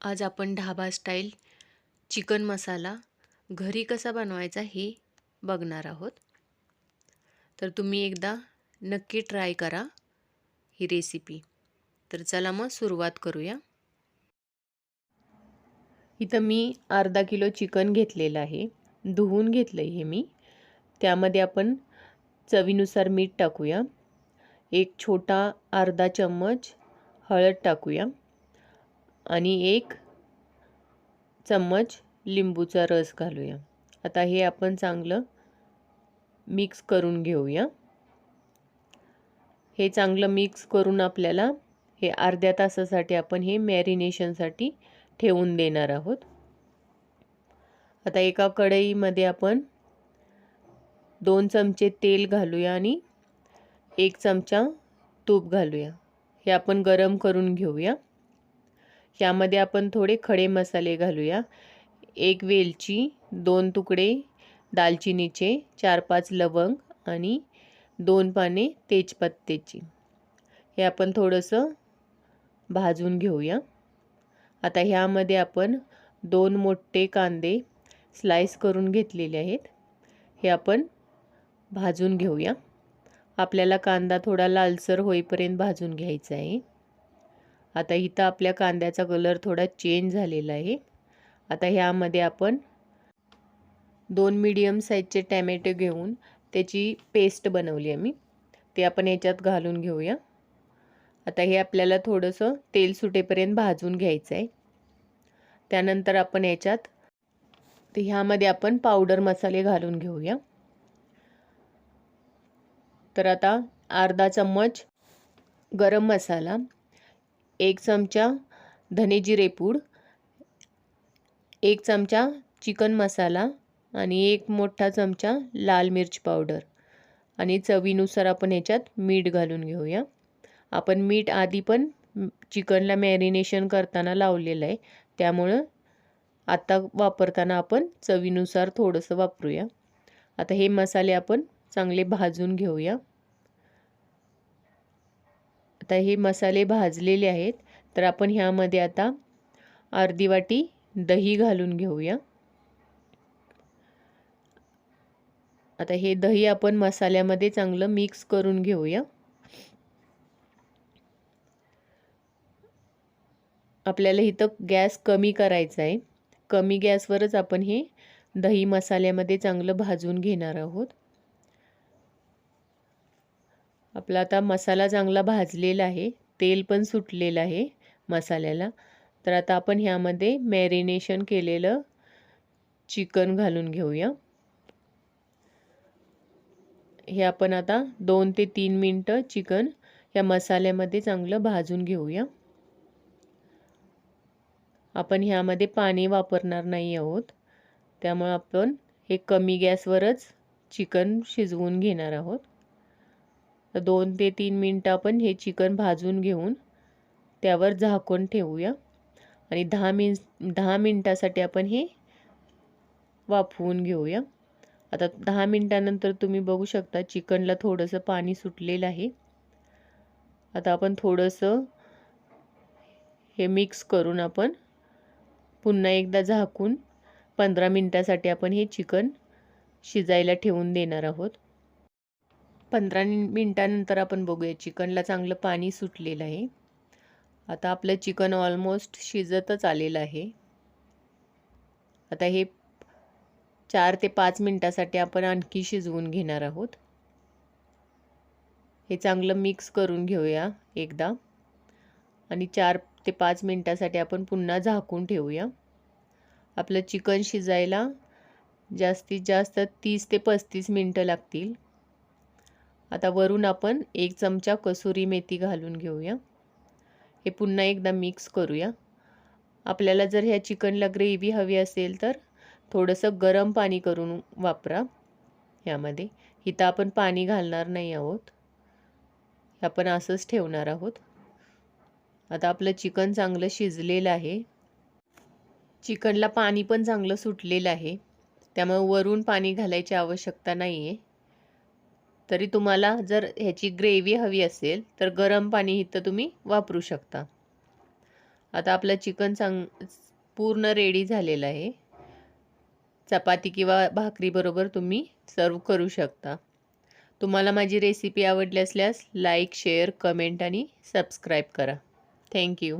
आज आपण dhaba style chicken मसाला घरी कसा बनवायचा हे बघणार आहोत. तर तुम्ही एकदा नक्की ट्राय करा ही रेसिपी. तर चला मग सुरुवात करूया. इथं मी अर्धा किलो चिकन घेतलेलं आहे. धुवून घेतलं आहे हे मी. त्यामध्ये आपण चवीनुसार मीठ टाकूया. एक छोटा अर्धा चम्मच हळद टाकूया. आणि एक चम्मच लिंबूचा रस घालूया. आता हे आपण चांगलं मिक्स करून घेऊया. हे चांगलं मिक्स करून आपल्याला हे अर्ध्या तासासाठी आपण हे मॅरिनेशनसाठी ठेवून देणार आहोत. आता एका कढईमध्ये आपण दोन चमचे तेल घालूया आणि एक चमचा तूप घालूया. हे आपण गरम करून घेऊया. यामध्ये आपण थोडे खडे मसाले घालूया. एक वेलची दोन तुकडे दालचिनीचे चार पाच लवंग आणि दोन पाने तेजपत्त्याची हे आपण थोडंसं भाजून घेऊया. आता ह्यामध्ये आपण दोन मोठे कांदे स्लाइस करून घेतलेले आहेत. हे आपण भाजून घेऊया. आपल्याला कांदा थोडा लालसर होईपर्यंत भाजून घ्यायचा आहे. आता इथं आपल्या कांद्याचा कलर थोडा चेंज झालेला आहे. आता ह्यामध्ये आपण दोन मीडियम साईजचे टॅमॅटो घेऊन त्याची पेस्ट बनवली आहे मी ते आपण याच्यात घालून घेऊया. आता हे आपल्याला थोडंसं तेल सुटेपर्यंत भाजून घ्यायचं आहे. त्यानंतर आपण याच्यात तर ह्यामध्ये आपण पावडर मसाले घालून घेऊया. तर आता अर्धा चम्मच गरम मसाला एक चमचा धने पूड एक चमचा चिकन मसाला आणि एक मोठा चमचा लाल मिरची पावडर. आणि चवीनुसार आपण ह्याच्यात मीठ घालून घेऊया. आपण मीठ आधी पण चिकनला मॅरिनेशन करताना लावलेलं आहे. त्यामुळं आत्ता वापरताना आपण चवीनुसार थोडंसं वापरूया. आता हे मसाले आपण चांगले भाजून घेऊया. आता हे मसाले भाजलेले आहेत. तर आपण ह्यामध्ये आता अर्धी वाटी दही घालून घेऊया. आता हे दही आपण मसाल्यामध्ये चांगलं मिक्स करून घेऊया. आपल्याला इथं गॅस कमी करायचा आहे. कमी गॅसवरच आपण हे दही मसाल्यामध्ये चांगलं भाजून घेणार आहोत. आपला आता मसाला चांगला भाजलेला आहे तेल पण सुटलेलं आहे मसाल्याला. तर आता आपण ह्यामध्ये मॅरिनेशन केलेलं चिकन घालून घेऊया. हे आपण आता दोन ते तीन मिनटं चिकन या मसाल्यामध्ये चांगलं भाजून घेऊया. आपण ह्यामध्ये पाणी वापरणार नाही आहोत. त्यामुळे आपण हे कमी गॅसवरच चिकन शिजवून घेणार आहोत. तर दोन ते तीन मिनटं आपण हे चिकन भाजून घेऊन त्यावर झाकून ठेवूया. आणि दहा मिन दहा मिनटासाठी आपण हे वाफवून घेऊया. आता दहा मिनटानंतर तुम्ही बघू शकता चिकनला थोडंसं पाणी सुटलेलं आहे. आता आपण थोडंसं हे मिक्स करून आपण पुन्हा एकदा झाकून पंधरा मिनटासाठी आपण हे चिकन शिजायला ठेवून देणार आहोत. पंधरा मिनटानंतर आपण बघूया चिकनला चांगलं पाणी सुटलेलं आहे. आता आपलं चिकन ऑलमोस्ट शिजतच आलेलं आहे. आता हे चार ते पाच मिनटासाठी आपण आणखी शिजवून घेणार आहोत. हे चांगलं मिक्स करून घेऊया एकदा. आणि चार ते पाच मिनटासाठी आपण पुन्हा झाकून ठेवूया. आपलं चिकन शिजायला जास्तीत जास्त तीस ते पस्तीस मिनटं लागतील. आता वरून आपण एक चमचा कसुरी मेथी घालून घेऊया. हे पुन्हा एकदा मिक्स करूया. आपल्याला जर ह्या चिकनला ग्रेव्ही हवी असेल तर थोडंसं गरम पाणी करून वापरा. ह्यामध्ये इथं आपण पाणी घालणार नाही आहोत. आपण असंच ठेवणार आहोत. आता आपलं चिकन चांगलं शिजलेलं आहे. चिकनला पाणी पण चांगलं सुटलेलं आहे. त्यामुळे वरून पाणी घालायची आवश्यकता नाही आहे तरी तुम्हाला जर ह्याची ग्रेव्ही हवी असेल तर गरम पाणी इथं तुम्ही वापरू शकता. आता आपलं चिकन चांग पूर्ण रेडी झालेलं आहे. चपाती किंवा भाकरीबरोबर तुम्ही सर्व करू शकता. तुम्हाला माझी रेसिपी आवडली असल्यास लाईक शेअर कमेंट आणि सबस्क्राईब करा. Thank you